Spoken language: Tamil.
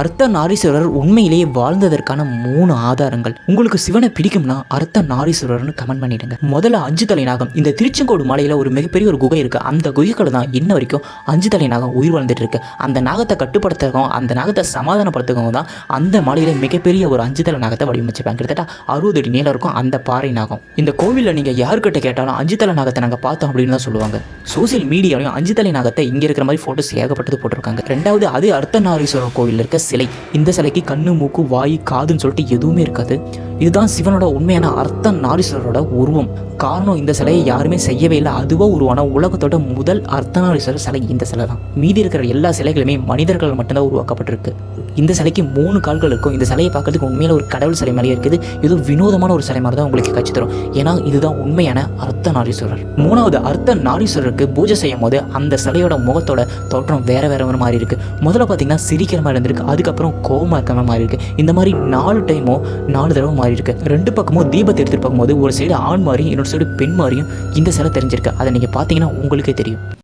அர்த்த நாரீஸ்வரர் உண்மையிலேயே வாழ்ந்ததற்கான மூணு ஆதாரங்கள். உங்களுக்கு சிவனை பிடிக்கும்னா அர்த்த நாரீஸ்வரர்னு கமெண்ட் பண்ணிடுங்க. முதல்ல அஞ்சு தலைநாகம். இந்த திருச்செங்கோடு மலையில் ஒரு மிகப்பெரிய ஒரு குகை இருக்கு. அந்த குகைக்குள்ள தான் இன்ன வரைக்கும் அஞ்சு தலை நாகம் உயிர் வாழ்ந்துட்டு இருக்கு. அந்த நாகத்தை கட்டுப்படுத்தவும் அந்த நாகத்தை சமாதானப்படுத்தவும் தான் அந்த மலையில மிகப்பெரிய ஒரு அஞ்சு தலை நாகத்தை வடிவமைச்சிருப்பாங்க. கிட்டத்தட்ட அறுபது அடி நீளம் இருக்கும் அந்த பாறை நாகம். இந்த கோவிலில் நீங்க யாருக்கிட்ட கேட்டாலும் அஞ்சு தலை நாகத்தை நாங்கள் பார்த்தோம் அப்படின்னு தான் சொல்லுவாங்க. சோசியல் மீடியாலையும் அஞ்சு தலை நாகத்தை இங்க இருக்கிற மாதிரி போட்டோஸ் ஏகப்பட்டது போட்டிருக்காங்க. ரெண்டாவது அது அர்த்தநாரீஸ்வரர் கோவில் இருக்க சிலை. இந்த சிலைக்கு கண்ணு மூக்கு வாய் காதுன்னு சொல்லிட்டு எதுவுமே இருக்காது. இதுதான் சிவனோட உண்மையான அர்த்த நாரீஸ்வரரோட உருவம். காரணம் இந்த சிலையை யாருமே செய்யவே இல்லை. அதுவாக உருவான உலகத்தோட முதல் அர்த்தநாரீஸ்வரர் சிலை இந்த சிலை தான். மீதி இருக்கிற எல்லா சிலைகளுமே மனிதர்கள் மட்டும்தான் உருவாக்கப்பட்டிருக்கு. இந்த சிலைக்கு மூணு கால்கள் இருக்கும். இந்த சிலையை பார்க்கறதுக்கு உண்மையில ஒரு கடவுள் சிலை மாதிரியே இருக்குது. இது வினோதமான ஒரு சிலை மாதிரி தான் உங்களுக்கு கட்சி தரும். ஏன்னா இதுதான் உண்மையான அர்த்த நாரீஸ்வரர் மூணாவது அர்த்த நாரீஸ்வரருக்கு பூஜை செய்யும் போது அந்த சிலையோட முகத்தோட தோற்றம் வேற வேற மாதிரி இருக்கு. முதல்ல பார்த்தீங்கன்னா சிரிக்கிற மாதிரி இருந்திருக்கு. அதுக்கப்புறம் கோவமா இருக்கிற மாதிரி இருக்கு. இந்த மாதிரி நாலு டைமோ நாலு தடவை மாறி இருக்கு. ரெண்டு பக்கமும் தீபத்தை எடுத்துட்டு பார்க்கும்போது ஒரு சைடு ஆண் மாதிரியும் இன்னொரு சைடு பெண் மாதிரியும் இந்த சிலை தெரிஞ்சிருக்கு. அதை நீங்க பார்த்தீங்கன்னா உங்களுக்கே தெரியும்.